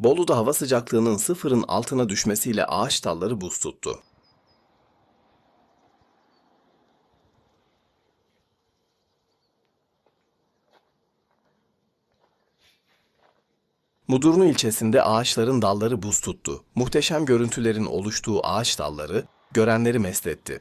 Bolu'da hava sıcaklığının sıfırın altına düşmesiyle ağaç dalları buz tuttu. Mudurnu ilçesinde ağaçların dalları buz tuttu. Muhteşem görüntülerin oluştuğu ağaç dalları görenleri mest etti.